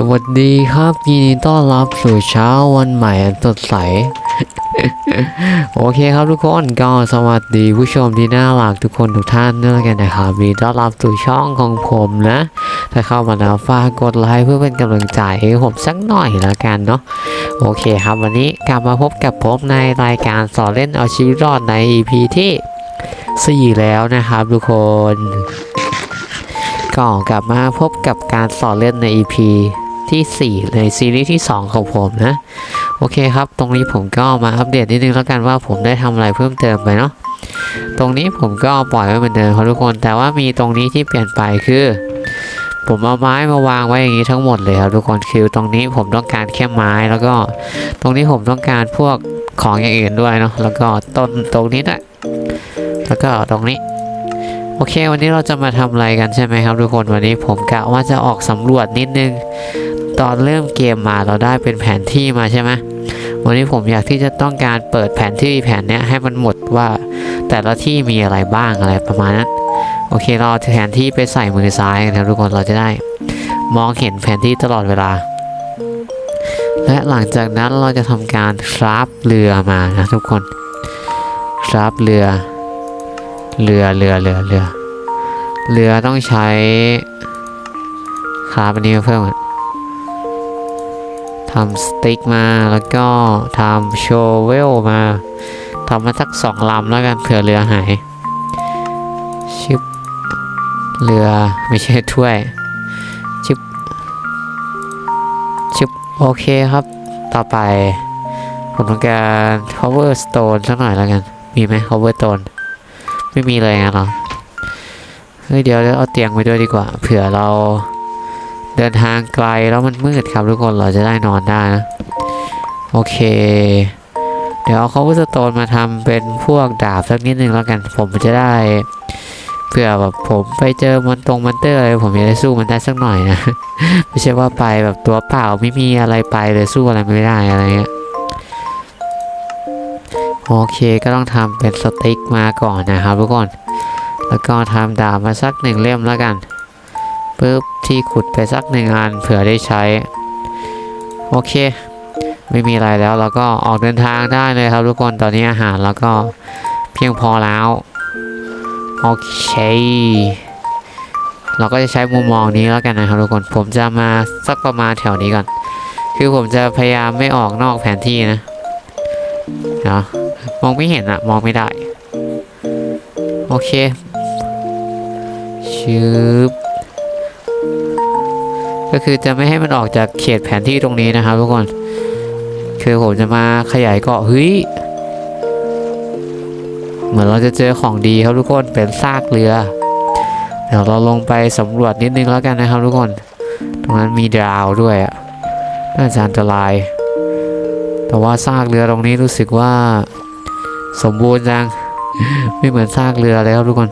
สวัสดีครับยินดีต้อนรับสู่เช้าวันใหม่สดใส โอเคครับทุกคนก็สวัสดีผู้ชมที่น่ารักทุกคนทุกท่านด้วยแล้วกันนะครับยินดีต้อนรับสู่ช่องของผมนะ ถ้าเข้ามาแล้วฝากกดไลค์เพื่อเป็นกำลังใจให้ผมสักหน่อยแล้วกันเนาะโอเคครับวันนี้กลับมาพบกับผมในรายการสอนเล่นเอาชีวิตรอดใน EP ที่ 4 แล้วนะครับทุกคนก็กลับมาพบกับการสอนเล่นใน EP ที่ 4 ในซีรีส์ที่ 2 ของผมนะ โอเคครับ ตรงนี้ผมก็มาอัปเดตนิดนึงแล้วกันว่าผมได้ทำอะไรเพิ่มเติมไปเนาะตรงนี้ผมก็ปล่อยไว้เหมือนเดิมครับทุกคน แต่ว่ามีตรงนี้ที่เปลี่ยนไปคือ ผมเอาไม้มาวางไว้อย่างนี้ทั้งหมดเลยครับทุกคนคือตรงนี้ผมต้องการแค่ไม้แล้วก็ ตรงนี้ผมต้องการพวกของอย่างอื่นด้วยเนาะแล้วก็ต้นตรงนี้ด้วยแล้วก็ตรงนี้โอเค วันนี้เราจะมาทำอะไรกันใช่ไหมครับทุกคนวันนี้ผมกะว่าจะออกสำรวจนิดนึง ตอนเริ่มเกมมาเราได้เป็นแผนที่มาใช่ไหมวันนี้ผมอยากที่จะต้องการเปิดแผนที่แผนนี้ให้มันหมดว่าแต่ละที่มีอะไรบ้างอะไรประมาณนั้นโอเคเราแผนที่ไปใส่มือซ้ายนครับทุกคนเราจะได้ มองเห็นแผนที่ตลอดเวลา และหลังจากนั้นเราจะทำการคราฟเรือมานะทุกคนคราฟเรือเรือเรือเรือเรือเรือต้องใช้คราฟอันนี้เพิ่มก่อนทำสติ๊กมาแล้วก็ทำโชเวลมาทำมาสักสองลำแล้วกันเผื่อเรือหาย ชิบเรือไม่ใช่ถ้วย ชิบ ชิบ โอเคครับ ต่อไป ผมต้องการ cover stone สักหน่อยแล้วกัน มีไหม cover stone ไม่มีเลยงั้นเหรอ เฮ้ย เดี๋ยวเดี๋ยวเอาเตียงไปด้วยดีกว่า เผื่อเรา เดินทางไกลแล้วมันมืดครับทุกคนเราจะได้นอนได้นะ โอเค เดี๋ยวเอาคอเวอร์สโตนมาทำเป็นพวกดาบสักนิดนึงแล้วกัน ผมจะได้เผื่อแบบผมไปเจอมันตรงมันเตอร์อะไรผมจะได้สู้มันได้สักหน่อยนะ ไม่ใช่ว่าไปแบบตัวเปล่าไม่มีอะไรไปเลยสู้อะไรไม่ได้อะไรเงี้ยโอเคก็ต้องทำเป็นสติ๊กมาก่อนนะครับทุกคน แล้วก็ทำดาบมาสักหนึ่งเล่มแล้วกัน ปุ๊บที่ขุดไปสักหนึ่งอันเผื่อได้ใช้ โอเค ไม่มีอะไรแล้วเราก็ออกเดินทางได้เลยครับทุกคนตอนนี้อาหารแล้วก็เพียงพอแล้วโอเคเราก็จะใช้มุมมองนี้แล้วกันนะครับทุกคนผมจะมาสักประมาณแถวนี้ก่อน คือผมจะพยายามไม่ออกนอกแผนที่นะเนาะมองไม่เห็นอะมองไม่ได้ โอเคชืบ ก็คือจะไม่ให้มันออกจากเขตแผนที่ตรงนี้นะครับทุกคน คือผมจะมาขยายเกาะเฮ้ยเหมือนเราจะเจอของดีครับทุกคนเป็นซากเรือ เดี๋ยวเราลงไปสำรวจนิดนึงแล้วกันนะครับทุกคน ตรงนั้นมีดาวด้วยอะน่าจะอันตราย แต่ว่าซากเรือตรงนี้รู้สึกว่าสมบูรณ์จัง ไม่เหมือนซากเรือเลยครับทุกคน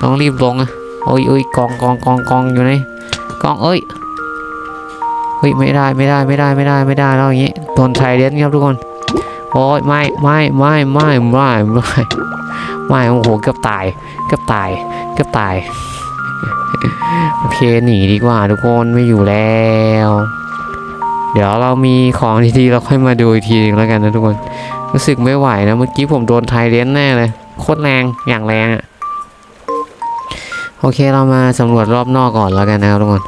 ต้องรีบลงอะโอ้ยโอ้ยกองกองกองกองอยู่ไหนกองเอ้ย ฮ้ยไม่ได้ไม่ได้ไม่ได้ไม่ได้ไม่ได้แล้วอย่างงี้โดนไทเดนครับทุกคนโอ้ยไม่ไม่ไม่ไม่ไม่ไม่ไม่โอ้โหเกือบตายเกือบตายเกือบตายโอเคหนีดีกว่าทุกคนไม่อยู่แล้ว เดี๋ยวเรามีของดีๆเราค่อยมาดูอีกทีนึงแล้วกันนะทุกคนรู้สึกไม่ไหวนะเมื่อกี้ผมโดนไทเดนแน่เลยโคตรแรงอย่างแรงอะโอเคเรามาสำรวจรอบนอกก่อนแล้วกันนะครับทุกคน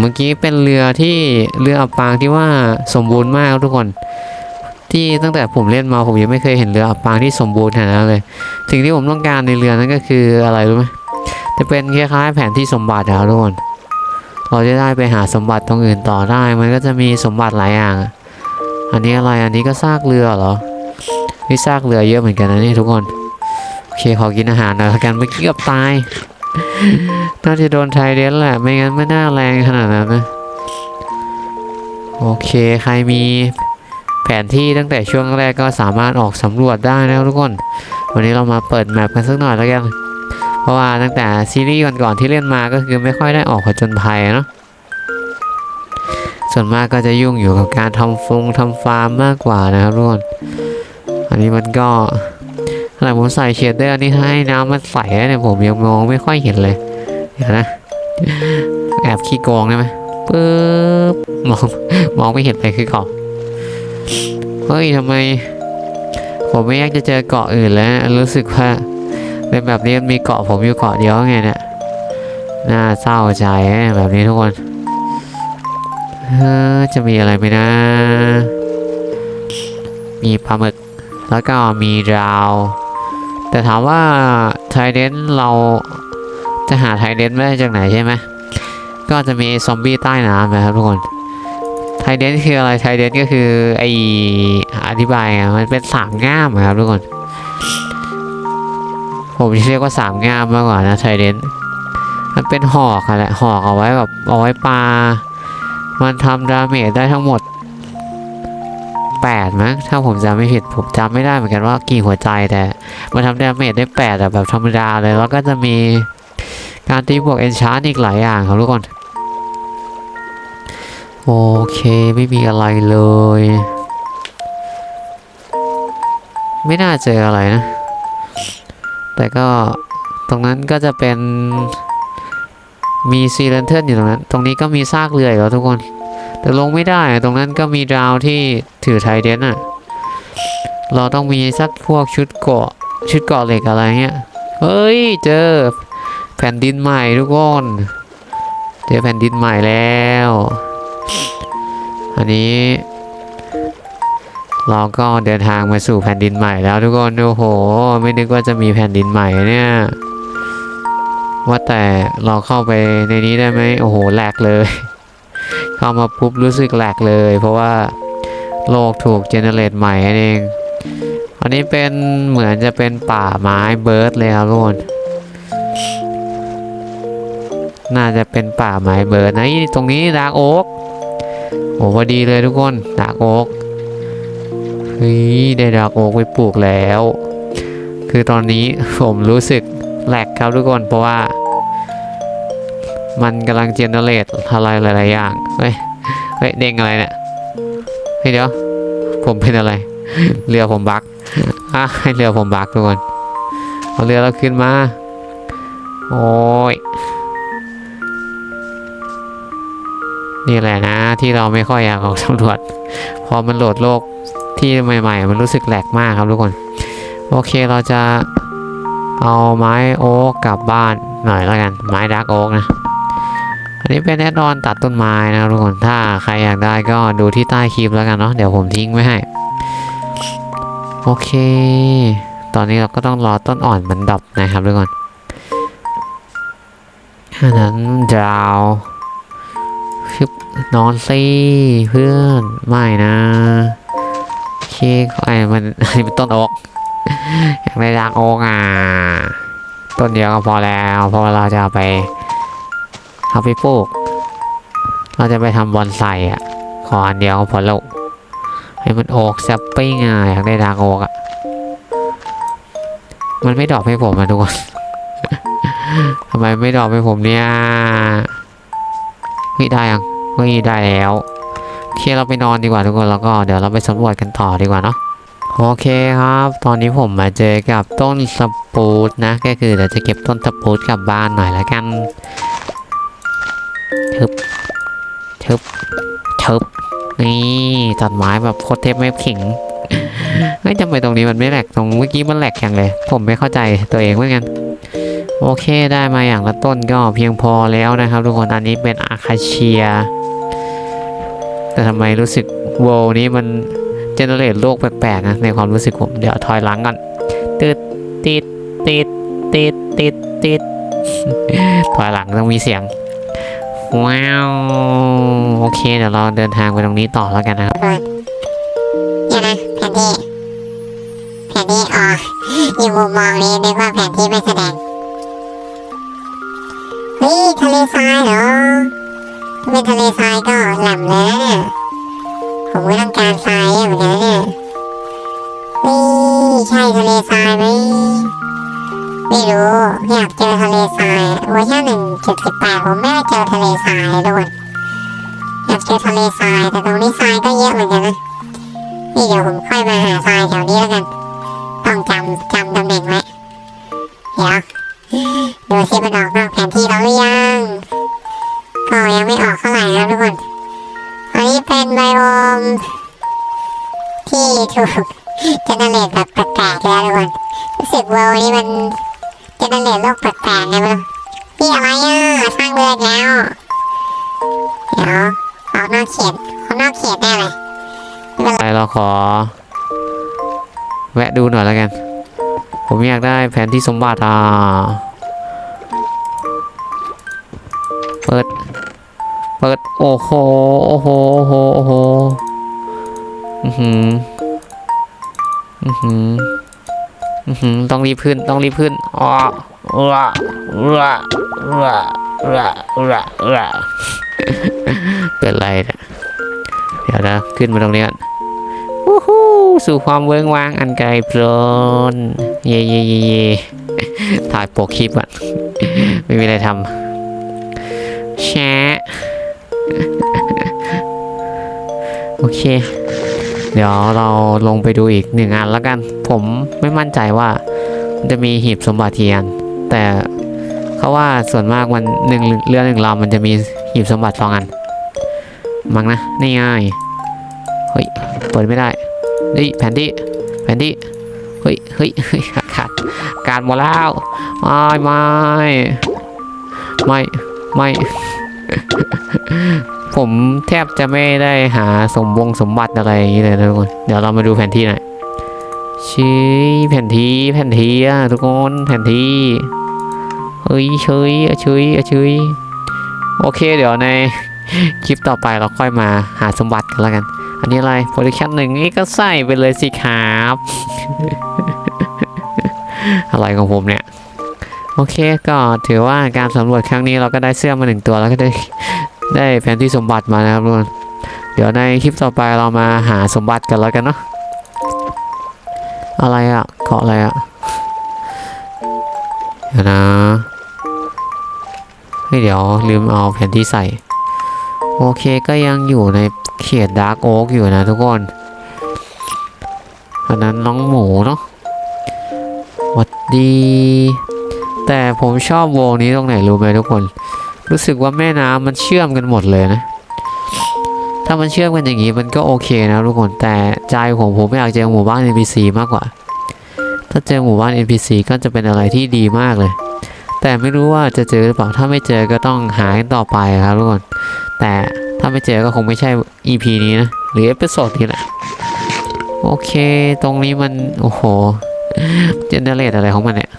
เมื่อกี้เป็นเรือที่เรืออับปางที่ว่าสมบูรณ์มากทุกคน ที่ตั้งแต่ผมเล่นมาผมยังไม่เคยเห็นเรืออับปางที่สมบูรณ์ขนาดนั้นเลยสิ่งที่ผมต้องการในเรือนั้นก็คืออะไรรู้ไหมจะเป็นคล้ายๆแผนที่สมบัติอะครับทุกคนเราจะได้ไปหาสมบัติตรงอื่นต่อได้ มันก็จะมีสมบัติหลายอย่าง อันนี้อะไรอันนี้ก็ซากเรือเหรอนี่ซากเรือเยอะเหมือนกันนะนี่ทุกคนโอเคขอกินอาหารหน่อยละกันเมื่อกี้กือบตาย น่าจะโดนไทยเดนแหละ ไม่งั้นไม่น่าแรงขนาดนั้นนะ โอเค ใครมีแผนที่ตั้งแต่ช่วงแรกก็สามารถออกสำรวจได้นะครับทุกคน วันนี้เรามาเปิดแมปกันสักหน่อยแล้วกัน เพราะว่าตั้งแต่ซีรีส์ก่อนๆที่เล่นมาก็คือไม่ค่อยได้ออกผจญภัยเนาะ ส่วนมากก็จะยุ่งอยู่กับการทำฟงทำฟาร์มมากกว่านะครับทุกคน อันนี้มันก็ ขณะผมใส่เชดเดอร์นี่ให้น้ำมันใสเนี่ยผมยังมองไม่ค่อยเห็นเลยนะแอบขี้โกงได้ไหมปึ๊บมองมองไม่เห็นเลยคือเกาะเฮ้ยทำไม ผมไม่อยากจะเจอเกาะอื่นแล้ว รู้สึกว่าเป็นแบบนี้มีเกาะผมอยู่เกาะเดียวไงเนี่ยน่าเศร้าใจแบบนี้ทุกคนจะมีอะไรไหมนะ มีปลาหมึก แล้วก็มีดาว แต่ถามว่าไทเดนเราจะหาไทเดนไม่ได้จากไหนใช่ไหมก็จะมีซอมบี้ใต้น้ำนะครับทุกคนไทเดนคืออะไรไทเดนก็คือไออธิบายอะมันเป็นสามง่ามอะครับทุกคน ผมเรียกว่าสามง่ามมากกว่านะไทเดนมันเป็นหอกอะแหละหอกเอาไว้แบบเอาไว้ปลา มันทำดาเมจได้ทั้งหมด แปดมั้งถ้าผมจำไม่ผิดผมจำไม่ได้เหมือนกันว่ากี่หัวใจแต่มันทำดาเมจได้แปดอะแบบธรรมดาเลย แล้วก็จะมีการตีบวกเอนชาร์อีกหลายอย่างครับทุกคน โอเคไม่มีอะไรเลย ไม่น่าเจออะไรนะ แต่ก็ตรงนั้นก็จะเป็นมีซีเลนเทิลอยู่ตรงนั้น ตรงนี้ก็มีซากเรืออีกแล้วทุกคน แต่ลงไม่ได้ตรงนั้นก็มีดาวที่ถือไทเดนอะเราต้องมีสักพวกชุดเกาะชุดเกาะเหล็กอะไรเงี้ยเฮ้ยเจอแผ่นดินใหม่ทุกคนเจอแผ่นดินใหม่แล้ว อันนี้ เราก็เดินทางมาสู่แผ่นดินใหม่แล้วทุกคนโอ้โห ไม่นึกว่าจะมีแผ่นดินใหม่เนี่ยว่าแต่เราเข้าไปในนี้ได้ไหมโอ้โหแหลกเลย เข้ามาปุ๊บรู้สึกแหลกเลย เพราะว่าโลกถูกเจเนเรตใหม่นั่นเอง อันนี้เป็นเหมือนจะเป็นป่าไม้เบิร์ดเลยครับทุกคนน่าจะเป็นป่าไม้เบิร์ดนะนี่ตรงนี้ดากโอ๊กโอ้พอดีเลยทุกคนดากโอ๊กเฮ้ยได้ดากโอ๊กไปปลูกแล้ว คือตอนนี้ผมรู้สึกแหลกครับทุกคนเพราะว่า มันกำลังเจเนเรตอะไรหลายๆอย่าง เฮ้ย เฮ้ย เด้งอะไรเนี่ย เฮ้ยเดี๋ยว ผมเป็นอะไร เรือผมบักอะให้เรือผมบักทุกคนเอาเรือเราขึ้นมา โอ้ย นี่แหละนะที่เราไม่ค่อยอยากออกสำรวจ พอมันโหลดโลกที่ใหม่ๆ มันรู้สึกแหลกมากครับทุกคน โอเคเราจะเอาไม้โอ๊กกลับบ้านหน่อยแล้วกัน ไม้ดักโอ๊กนะ อันนี้เป็นแอดออนตัดต้นไม้นะทุกคนถ้าใครอยากได้ก็ดูที่ใต้คลิปแล้วกันเนาะเดี๋ยวผมทิ้งไว้ให้ โอเค ตอนนี้เราก็ต้องรอต้นอ่อนมันดับนะครับทุกคนอันนั้นดาวชึบนอนสิเพื่อนไม่นะโอเคไอ้มันไอ้เป็นต้นอกอยากได้ดางโอ๊กอะต้นเดียวก็พอแล้วเพราะเราจะไป เอาไปปลูก เราจะไปทำบอนไซอะ ขออันเดียวพอล้วให้มันโอกแซปปิ้งอะอยากได้ดางโอกอะ มันไม่ดอกให้ผมอะทุกคนทำไมไม่ดอกให้ผมเนี่ยเฮ้ยได้ยังเฮ้ยได้แล้วโอเคเราไปนอนดีกว่าทุกคนแล้วก็เดี๋ยวเราไปสำรวจกันต่อดีกว่าเนาะโอเคครับ ตอนนี้ผมมาเจอกับต้นสปูดนะ ก็คือเดี๋ยวจะเก็บต้นสปูดกลับบ้านหน่อยละกัน ทึบทึบทึบนี่ตัดไม้แบบโคตรเทพไม่ขิงเฮ้ยทำไมตรงนี้มันไม่แหลกตรงเมื่อกี้มันแหลกอย่างเลย ผมไม่เข้าใจตัวเองเหมือนกันโอเคได้มาอย่างละต้นก็เพียงพอแล้วนะครับ ทุกคนอันนี้เป็นอาคาเชีย แต่ทำไมรู้สึกโวลนี้มันเจเนเรตโลกแปลกๆนะในความรู้สึกผมเดี๋ยวถอยหลังก่อนติดติดติดติดติดติดถอยหลังต้องมีเสียง ว้าว โอเค เดี๋ยวเราเดินทางไปตรงนี้ต่อแล้วกันนะครับเดี๋ยวนะแผนที่ แผนที่อ๋ออยู่มุมมองนี้นึกว่าแผนที่ไม่แสดงเฮ้ยทะเลทรายเหรอถ้าเป็นทะเลทรายก็แหลมเลยนะเนี่ยผมก็ต้องการทรายเหมือนกันนะเนี่ยเฮ้ยใช่ทะเลทรายไหม ไม่รู้ อยากเจอทะเลทรายเวอร์ชันหนึ่งจุดสิบแปดผมไม่ได้เจอทะเลทรายเลยทุกคนอยากเจอทะเลทรายแต่ตรงนี้ทรายก็เยอะเหมือนกันนะนี่เดี๋ยวผมค่อยมาหาทรายแถวนี้แล้วกัน ต้องจำจำตำแหน่งไว้เดี๋ยวดูสิมันออกนอกแผนที่เราหรือยัง ที่สมบัติอะเปิด เปิด โอ้โห โอ้โห โอ้โห โอ้โห อือหือ อือหือ อือหือ ต้องรีบขึ้น ต้องรีบขึ้นอ๋อระระระระระระเป็นไรเนี่ยเดี๋ยวนะ ขึ้นมาตรงนี้ก่อน สู่ความเวิ้งว้างอันไกลโพลนเย่เย่เย่เย่ถ่ายโปกคลิปอะ ไม่มีอะไรทำแชะโอเค เดี๋ยวเราลงไปดูอีกหนึ่งอันแล้วกัน ผมไม่มั่นใจว่าจะมีหีบสมบัติกี่อันแต่เขาว่าส่วนมากมันหนึ่งเรือหนึ่งลำมันจะมีหีบสมบัติสองอัน มั้งนะ นี่ไงเฮ้ย เปิดไม่ได้ นี่แผนที่แผนที่เฮ้ยเฮ้ยเฮ้ยขาดการหมดแล้วไม่ไม่ไม่ไม่ผมแทบจะไม่ได้หาสมบงสมบัติอะไรอย่างนี้เลยทุกคนเดี๋ยวเรามาดูแผนที่หน่อยชี้แผนที่แผนที่อะทุกคนแผนที่เฮ้ยเฉยเฉยเฉยโอเคเดี๋ยวในคลิปต่อไปเราค่อยมาหาสมบัติกันแล้วกัน อันนี้อะไรโปรดักชันหนึ่งนี่ก็ใส่ไปเลยสิครับ อะไรของผมเนี่ย โอเคก็ถือว่าการสำรวจครั้งนี้เราก็ได้เสื้อมาหนึ่งตัวแล้วก็ได้ได้แผนที่สมบัติมานะครับทุกคนเดี๋ยวในคลิปต่อไปเรามาหาสมบัติกันแล้วกันเนาะอะไรอะเกาะอะไรอะเดี๋ยวนะเฮ้ยเดี๋ยวลืมเอาแผนที่ใส่ โอเคก็ยังอยู่ใน เขตดดาร์กโอ๊กอยู่นะทุกคนอันนั้นน้องหมูเนาะหวัดดี แต่ผมชอบวงนี้ตรงไหนรู้ไหมทุกคน รู้สึกว่าแม่น้ำมันเชื่อมกันหมดเลยนะ ถ้ามันเชื่อมกันอย่างนี้มันก็โอเคนะทุกคน แต่ใจของผมไม่อยากเจอหมู่บ้าน NPC มากกว่า ถ้าเจอหมู่บ้าน NPC ก็จะเป็นอะไรที่ดีมากเลย แต่ไม่รู้ว่าจะเจอหรือเปล่า ถ้าไม่เจอก็ต้องหากันต่อไปครับทุกคน แต่ ถ้าไม่เจอก็คงไม่ใช่ EP นี้นะ หรือเอพิโซดนี้แหละ โอเค ตรงนี้มัน โอ้โห เจเนเรตอะไรของมันเนี่ย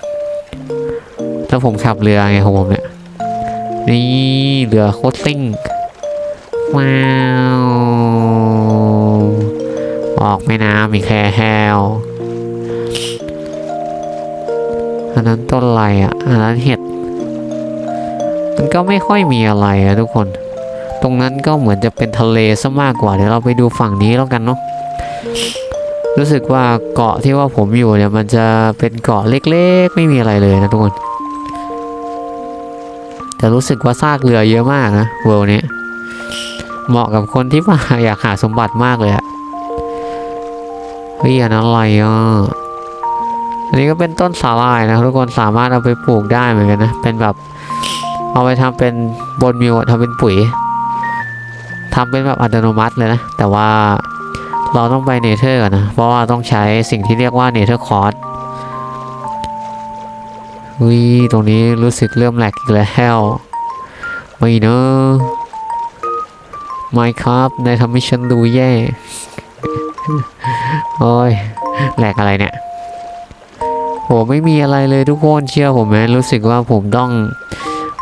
แล้วผมขับเรือไงของผมเนี่ย นี่เรือโคตรซิ่งว้าว ออกแม่น้ำอีกแฮวอันนั้นต้นอะไรอะ อันนั้นเห็ด มันก็ไม่ค่อยมีอะไรอะทุกคน ตรงนั้นก็เหมือนจะเป็นทะเลซะมากกว่าเดี๋ยวเราไปดูฝั่งนี้แล้วกันเนาะรู้สึกว่าเกาะที่ว่าผมอยู่เนี่ยมันจะเป็นเกาะเล็กๆ ไม่มีอะไรเลยนะทุกคน แต่รู้สึกว่าซากเรือเยอะมากนะเวิลด์นี้เหมาะกับคนที่ว่าอยากหาสมบัติมากเลยอะเฮ้ยอันนั้นอะไรอะอันนี้ก็เป็นต้นสาลายนะทุกคนสามารถเอาไปปลูกได้เหมือนกันนะเป็นแบบเอาไปทำเป็นบนมิวอะทำเป็นปุ๋ย ทำเป็นแบบอัตโนมัติเลยนะ แต่ว่าเราต้องไปเนเธอร์ก่อนนะ เพราะว่าต้องใช้สิ่งที่เรียกว่าเนเธอร์คอร์สวิตรงนี้รู้สึกเริ่มแหลกอีกแล้วไม่เนอะไม่ครับนายทำให้ฉันดูแย่ โอ้ยแหลกอะไรเนี่ยโหไม่มีอะไรเลยทุกคนเชื่อผมไหมรู้สึกว่าผมต้อง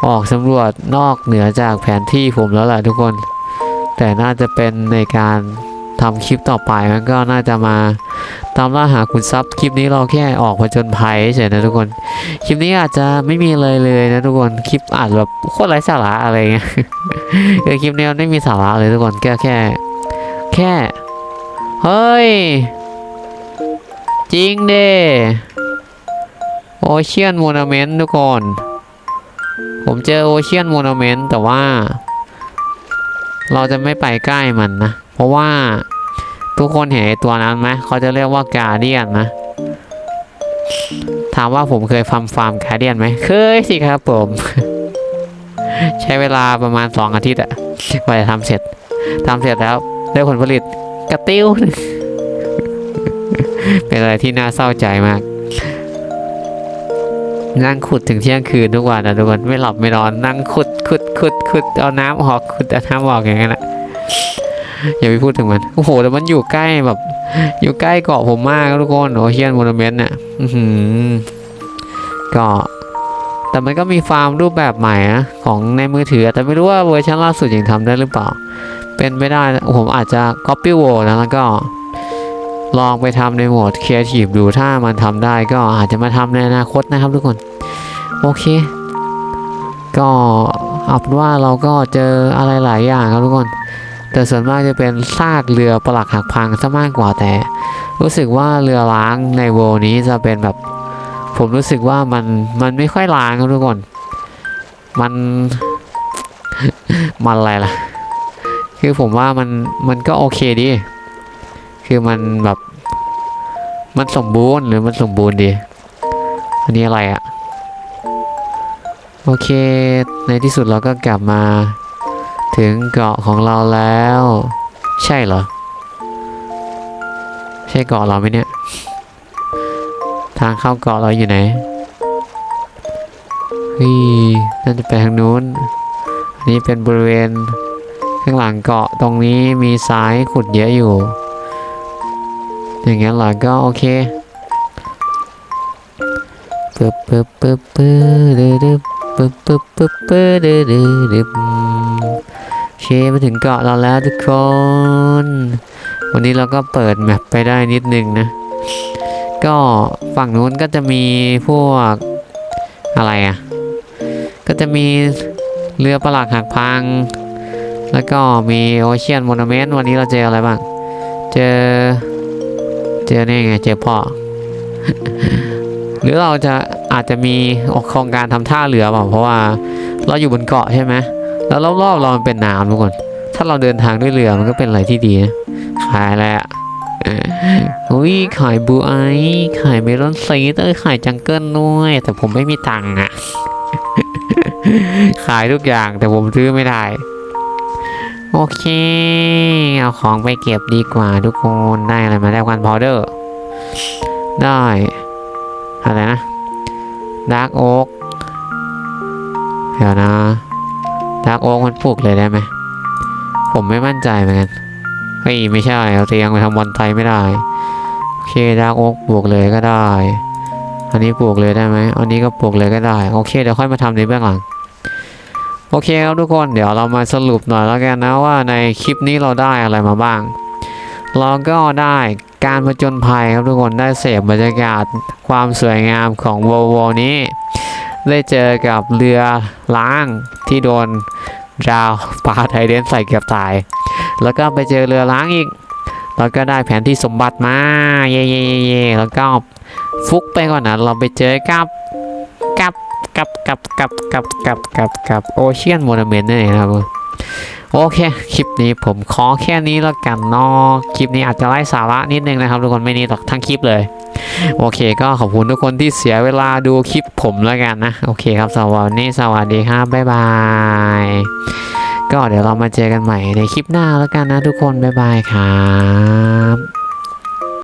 ออกสำรวจนอกเหนือจากแผนที่ผมแล้วแหละทุกคน แต่น่าจะเป็นในการทำคลิปต่อไปมันก็น่าจะมาตามล่าหาคุณทรัพย์คลิปนี้เราแค่ออกผจญภัยเฉยนะทุกคน คลิปนี้อาจจะไม่มีอะไรเลยนะทุกคนคลิปอาจแบบโคตรไร้สาระอะไรเงี้ยเออคลิปนี้มันไม่มีสาระเลยทุกคนแค่แค่ แค่เฮ้ย จริงเด้โอเชียนโมนาเมนต์ทุกคน ผมเจอโอเชียนโมนาเมนต์แต่ว่า เราจะไม่ไปใกล้มันนะ เพราะว่าทุกคนเห็นไอตัวนั้นไหมเขาจะเรียกว่ากาเดียนนะ ถามว่าผมเคยฟาร์มฟาร์มกาเดียนไหมเคยสิครับผม ใช้เวลาประมาณสองอาทิตย์อะกว่าจะทำเสร็จทำเสร็จแล้วได้ผลผลิตกระติ้ว เป็นอะไรที่น่าเศร้าใจมาก นั่งขุดถึงเที่ยงคืนทุกวันนะทุกคนไม่หลับไม่นอนนั่งขุด ขุดขุดขุดเอาน้ำออกขุดเอาน้ำออกอย่างนั้นแหละอย่าไปพูดถึงมัน โอ้โห แต่มันอยู่ใกล้แบบ อยู่ใกล้เกาะผมมากทุกคนโอเชียนโมเมนต์เนี่ยก็แต่มันก็มีฟาร์มรูปแบบใหม่นะของในมือถือ แต่ไม่รู้ว่าเวอร์ชันล่าสุดยังทำได้หรือเปล่า เป็นไม่ได้ผมอาจจะ copy w o นะแล้วก็ ลองไปทำในโหมด Creative ดูถ้ามันทำได้ก็อาจจะมาทำในอนาคตนะครับทุกคน โอเค ก็ เอาเป็นว่าเราก็เจออะไรหลายอย่างครับทุกคน แต่ส่วนมากจะเป็นซากเรือปลักหักพังซะมากกว่าแต่ รู้สึกว่าเรือล้างในโวนี้จะเป็นแบบ ผมรู้สึกว่ามันมันไม่ค่อยล้างครับทุกคน มันมันอะไรล่ะ คือผมว่ามันมันก็โอเคดี คือมันแบบ มันสมบูรณ์หรือมันสมบูรณ์ดี อันนี้อะไรอะ โอเค ในที่สุดเราก็กลับมา ถึงเกาะของเราแล้ว ใช่เหรอ ใช่เกาะเราไหมเนี่ย ทางเข้าเกาะเราอยู่ไหนเฮ้ยน่าจะไปทางนู้น อันนี้เป็นบริเวณ ข้างหลังเกาะตรงนี้มีทรายขุดเยอะอยู่ อย่างงั้นเหรอก็โอเคปึ๊บปึ๊บปึ๊บปึ๊บดึ๊บ ปึ๊บปึ๊บปึ๊บปึ๊บดึดึดึบโอเคมาถึงเกาะเราแล้วทุกคน วันนี้เราก็เปิดแมปไปได้นิดนึงนะ ก็ฝั่งนู้นก็จะมีพวกอะไรอะ ก็จะมีเรือประหลาดหักพัง แล้วก็มีโอเชียนมอนเมนต์วันนี้เราเจออะไรบ้าง เจอ เจอนี่ไง เจอพ่อ หรือเราจะ อาจจะมีโครงการทำท่าเรือเปล่าเพราะว่าเราอยู่บนเกาะใช่ไหมแล้วรอบๆเรามันเป็นน้ำทุกคน ถ้าเราเดินทางด้วยเรือมันก็เป็นอะไรที่ดีนะขายอะไรอะอุ้ยขายบูไอขายเมลอนซีดเอ้ยขายจังเกิลด้วยแต่ผมไม่มีตังค์อะ ขายทุกอย่างแต่ผมซื้อไม่ได้ โอเค เอาของไปเก็บดีกว่าทุกคนได้อะไรมาได้วันพาวเดอร์ ได้ อะไรนะ ดาร์กโอ๊กเดี๋ยวนะดาร์กโอ๊กมันปลูกเลยได้ไหม ผมไม่มั่นใจเหมือนกันเฮ้ยไม่ใช่เอาเตียงไปทำบอลไทยไม่ได้ โอเคดาร์กโอ๊กปลูกเลยก็ได้ อันนี้ปลูกเลยได้ไหมอันนี้ก็ปลูกเลยก็ได้ โอเคเดี๋ยวค่อยมาทำในเบื้องหลังโอเคครับทุกคนเดี๋ยวเรามาสรุปหน่อยแล้วกันนะว่าในคลิปนี้เราได้อะไรมาบ้าง เราก็ได้ การผจญภัยครับทุกคนได้เสพบรรยากาศความสวยงามของโวโวนี้ ได้เจอกับเรือล้างที่โดนดาวปลาไทยเดนใส่เกือบตาย แล้วก็ไปเจอเรือล้างอีก แล้วก็ได้แผนที่สมบัติมาเย่เย่เย่แล้วก็ฟุกไปก่อนนะเราไปเจอกับกับกับกับกับกับกับกับกับโอเชียนโมเดเมนต์นั่นเองครับ โอเค คลิปนี้ผมขอแค่นี้แล้วกันเนาะคลิปนี้อาจจะไร้สาระนิดนึงนะครับทุกคนไม่นี่หรอกทั้งคลิปเลย โอเค ก็ขอบคุณทุกคนที่เสียเวลาดูคลิปผมแล้วกันนะ โอเคครับสวัสดีสวัสดีครับบ๊ายบาย ก็เดี๋ยวเรามาเจอกันใหม่ในคลิปหน้าแล้วกันนะทุกคนบ๊ายบายครับ